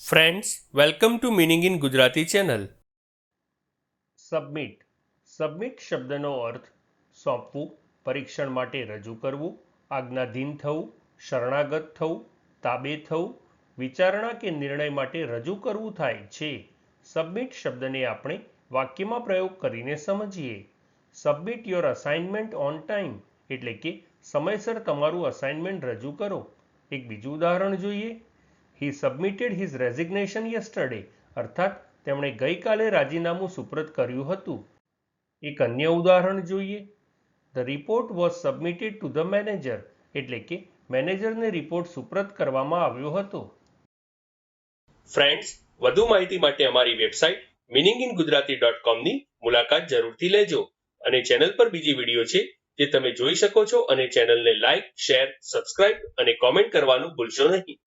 Friends welcome to meaning in Gujarati channel submit submit શબ્દનો અર્થ સોંપવું, પરીક્ષણ માટે રજૂ કરવું, આજ્ઞાધીન થવું, શરણાગત થવું, તાબે થવું, વિચારણા કે નિર્ણય માટે રજૂ કરવું થાય છે. સબમિટ શબ્દને આપણે વાક્યમાં પ્રયોગ કરીને સમજીએ. Submit your assignment on time એટલે કે સમયસર તમારું અસાઇનમેન્ટ રજૂ કરો. એક બીજું ઉદાહરણ જોઈએ. He submitted his resignation yesterday અર્થાત, તેમણે ગઈકાલે રાજીનામું સુપ્રત કર્યું હતું. એક અન્ય ઉદાહરણ જોઈએ. The report was submitted to the manager એટલે કે મેનેજરને રિપોર્ટ સુપ્રત કરવામાં આવ્યો હતો. ફ્રેન્ડ્સ વધુ માહિતી માટે અમારી website meaning in Gujarati dot કોમની મુલાકાત જરૂરથી લેજો અને ચેનલ પર બીજી વીડિયો છે જે તમે જોઈ શકો છો અને ચેનલને લાઇક શેર સબસ્ક્રાઇબ અને કોમેન્ટ કરવાનું ભૂલશો નહીં.